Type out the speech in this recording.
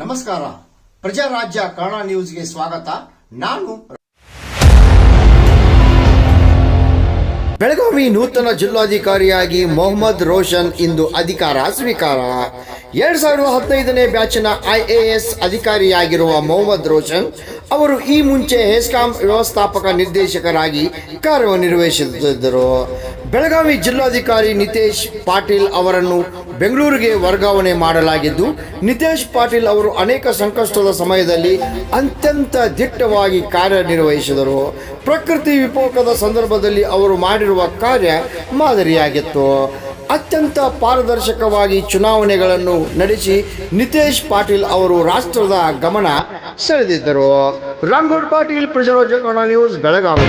ನಮಸ್ಕಾರ. ಪ್ರಜಾರಾಜ್ಯ ಕನ್ನಡ ನ್ಯೂಸ್ಗೆ ಸ್ವಾಗತ. ನಾನು ಬೆಳಗಾವಿ ನೂತನ ಜಿಲ್ಲಾಧಿಕಾರಿಯಾಗಿ ಮೊಹಮ್ಮದ್ ರೋಷನ್ ಇಂದು ಅಧಿಕಾರ ಸ್ವೀಕಾರ. ಎರಡ್ ಸಾವಿರದ ಹದಿನೈದನೇ ಬ್ಯಾಚಿನ ಎಸ್ ಅಧಿಕಾರಿಯಾಗಿರುವ ಮೊಹಮ್ಮದ್ ರೋಷನ್ ಅವರು ಈ ಮುಂಚೆ ಹೆಸ್ಕಾಂ ವ್ಯವಸ್ಥಾಪಕ ನಿರ್ದೇಶಕರಾಗಿ ಕಾರ್ಯನಿರ್ವಹಿಸುತ್ತಿದ್ದರು. ಬೆಳಗಾವಿ ಜಿಲ್ಲಾಧಿಕಾರಿ ನಿತೇಶ್ ಪಾಟೀಲ್ ಅವರನ್ನು ಬೆಂಗಳೂರಿಗೆ ವರ್ಗಾವಣೆ ಮಾಡಲಾಗಿದ್ದು, ನಿತೇಶ್ ಪಾಟೀಲ್ ಅವರು ಅನೇಕ ಸಂಕಷ್ಟದ ಸಮಯದಲ್ಲಿ ಅತ್ಯಂತ ದಿಟ್ಟವಾಗಿ ಕಾರ್ಯನಿರ್ವಹಿಸಿದರು. ಪ್ರಕೃತಿ ವಿಕೋಪದ ಸಂದರ್ಭದಲ್ಲಿ ಅವರು ಮಾಡಿರುವ ಕಾರ್ಯ ಮಾದರಿಯಾಗಿತ್ತು. ಅತ್ಯಂತ ಪಾರದರ್ಶಕವಾಗಿ ಚುನಾವಣೆಗಳನ್ನು ನಡೆಸಿ ನಿತೇಶ್ ಪಾಟೀಲ್ ಅವರು ರಾಷ್ಟ್ರದ ಗಮನ ಸೆಳೆದಿದ್ದರು. ರಂಗೋಡ್ ಪಾಟೀಲ್ ಪ್ರಜಾರೋಗ್ಯ ಕನ್ನಡ ನ್ಯೂಸ್, ಬೆಳಗಾವಿ.